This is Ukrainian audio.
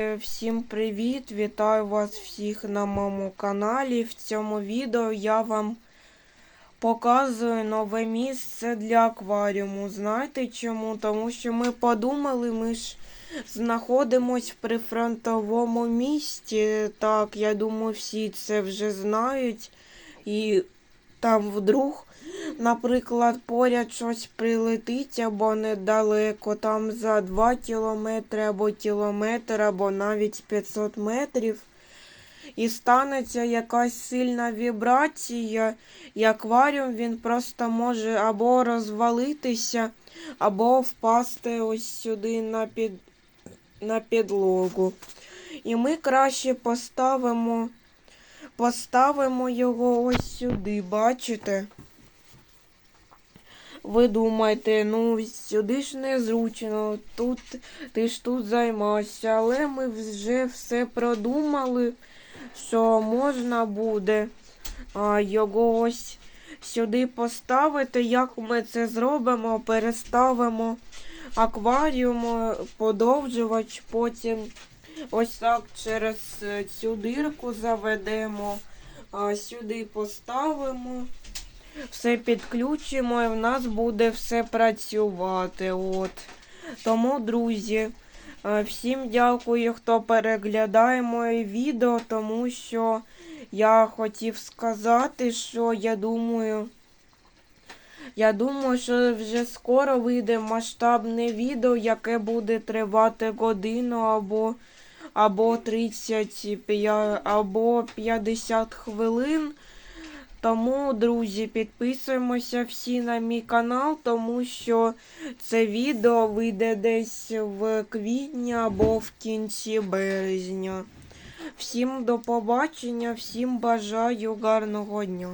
Всім привіт! Вітаю вас всіх на моєму каналі. В цьому відео я вам показую нове місце для акваріуму. Знаєте чому? Тому що ми подумали, ми ж знаходимось в прифронтовому місті. Так, я думаю, всі це вже знають. І там вдруг, наприклад, поряд щось прилетить або недалеко, там за 2 кілометри або кілометр, або навіть 500 метрів. І станеться якась сильна вібрація, і акваріум він просто може або розвалитися, або впасти ось сюди на, під... на підлогу. І ми краще поставимо, поставимо його ось сюди, бачите? Ви думаєте, ну сюди ж незручно, тут ти ж тут займався, але ми вже все продумали, що можна буде а, його ось сюди поставити. Як ми це зробимо? Переставимо акваріум, е, подовжувач, потім ось так через е, цю дирку заведемо, а сюди поставимо. Все підключимо і в нас буде все працювати. От. Тому, друзі, е, всім дякую, хто переглядає моє відео, тому що я хотів сказати, що я думаю. Я думаю, що вже скоро вийде масштабне відео, яке буде тривати годину або, або 30 або 50 хвилин. Тому, друзі, підписуємося всі на мій канал, тому що це відео вийде десь в квітні або в кінці березня. Всім до побачення, всім бажаю гарного дня.